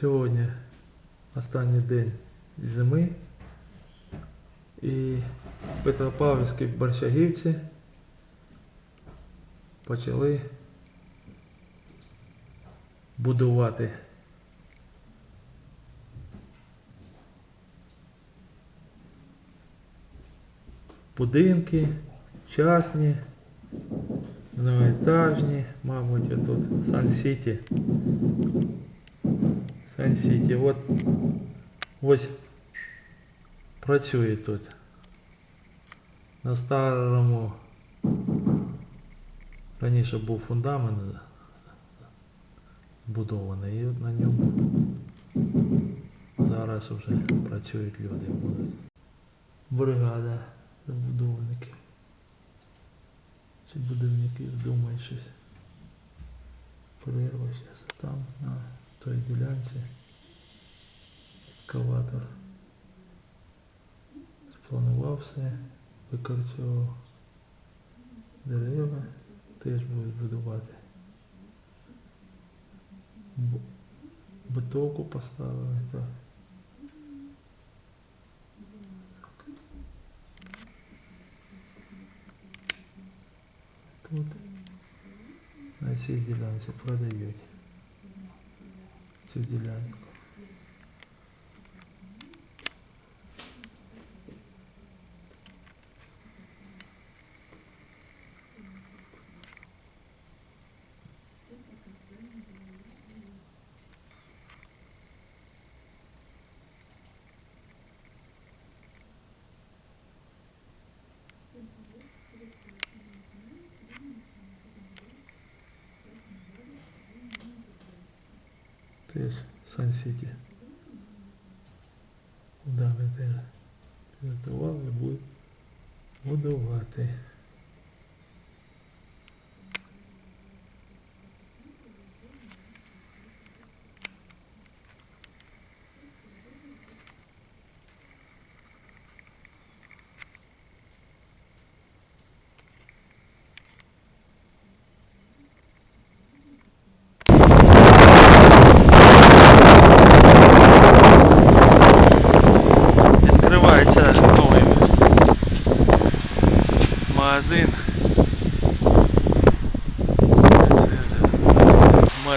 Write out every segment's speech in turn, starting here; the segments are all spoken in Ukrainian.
Сьогодні останній день зими і в Петропавлівській Борщагівці почали будувати будинки, частні, многоетажні, мабуть, тут Сан-Сіті. Сан-Сіті. От ось працює тут. На старому раніше був фундамент будований і от на ньому зараз вже працюють люди будуть. Бригада забудовників. Чи будівників думає щось. Перерва там, той ділянці. Екскаватор. Спланував все, викорчував дерева, теж будуть будувати. Б- Битовку поставили, так. Тут на цій ділянці продають цю ділянку. Теж Сан-Сити. Куда ми теж підготували, будуть будувати.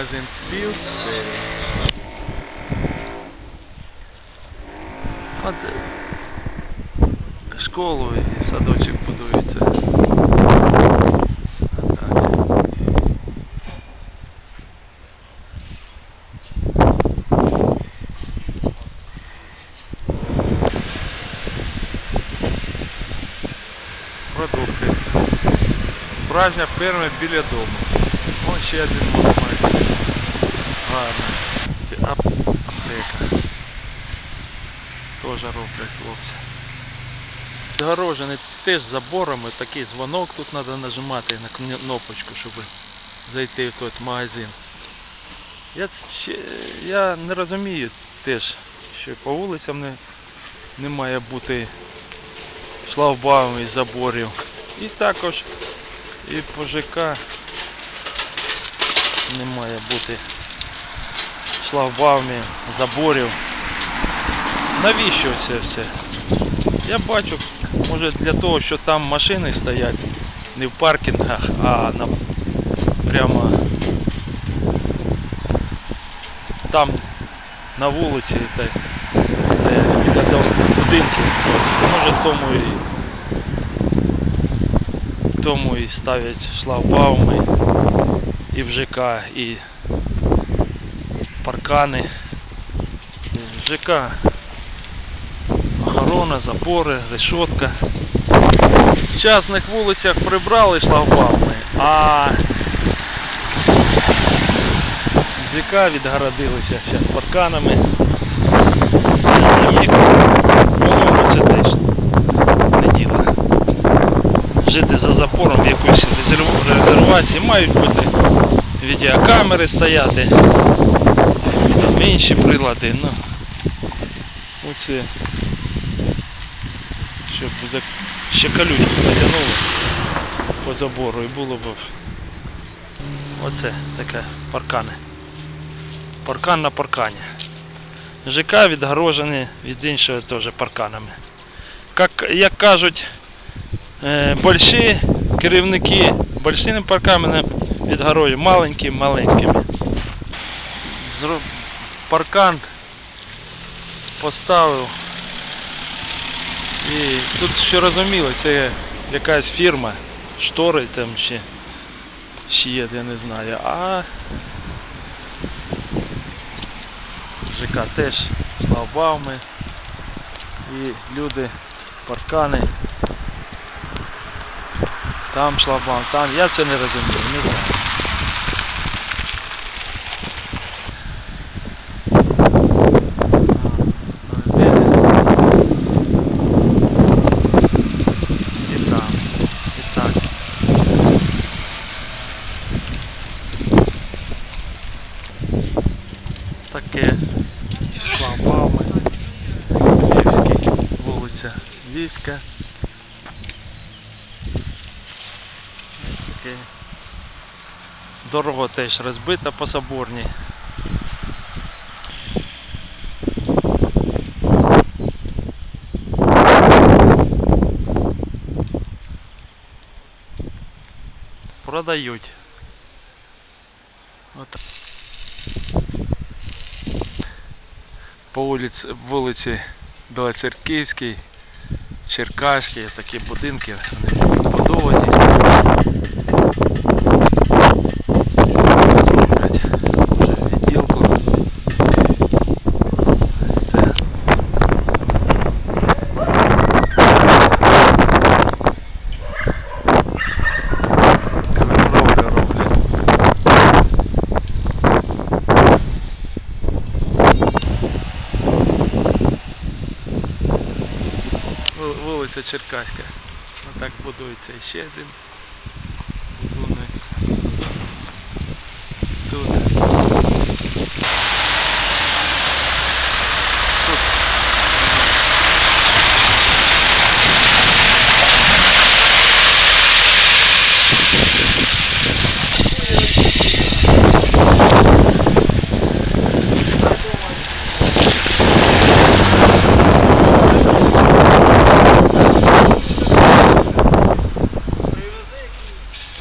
Магазин Спіл. От школу і садочок будується. Так. продукти. Справжня ферма біля дому. Ось ще один магазин. Гарно. Ап- аптека. Теж роблять хлопці. Загорожений теж заборами, такий дзвонок тут треба нажимати на кнопочку, щоб зайти в той магазин. Я, я не розумію теж, що по вулицям не, не має бути шлагбаумів і заборів. І також і по ЖК не має бути шлагбаумів, заборів. Навіщо це все? Я бачу, може для того, що там машини стоять не в паркінгах, а на прямо там на вулиці, де, будинку. Може тому і тому і ставлять шлагбауми і в ЖК, і паркани. ЖК охорона, забори, решетка. В частних вулицях прибрали шлагбауми, а ЖК відгородилися зараз парканами. Не діло. Жити за запором в якоїсь резервації мають бути відеокамери стояти, інші прилади, ну оце щоб ще колючку затягнули по забору і було б оце таке паркани. Паркан на паркані. ЖК відгорожені від іншого теж парканами. Як, як кажуть, е, больші керівники большими парканами відгорожені, маленькі маленькими. Паркан поставив. І тут що розуміло, це якась фірма, штори там ще, ще є, я не знаю. А ЖК теж шлагбауми і люди, паркани. Там шлагбаум, там. Я це не розумію, не знаю. І там, і так. Таке шлагбауми. Львівський, вулиця Львівська. Ось таке. Дорога теж розбита по соборній. Продають. От. По вулиці, вулиці Білоцерківській, Черкаській, такі будинки, вони побудовані. Роблять вже відділку. Це кровлю роблять. Ву- Вулиця Черкаська. Отак будується ще один будинок. Тут. Тут.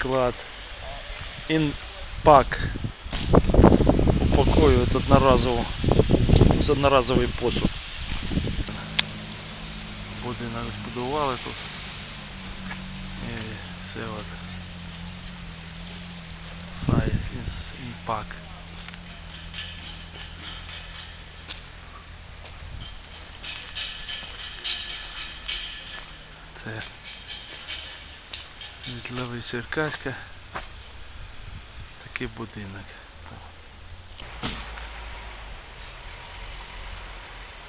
склад інпак упаковують одноразово з одноразовий посуд. Будинок збудували тут. І все от. Хай інпак. Це Житловий Черкаська. Такий будинок.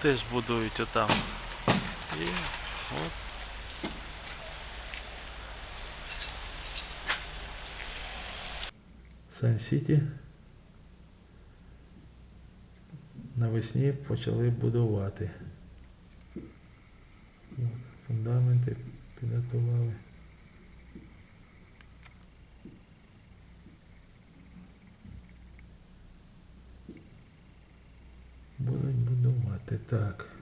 Теж будують отам. І от. Сан-Сіті навесні почали будувати. Фундаменти підготували. Будуть будувати так.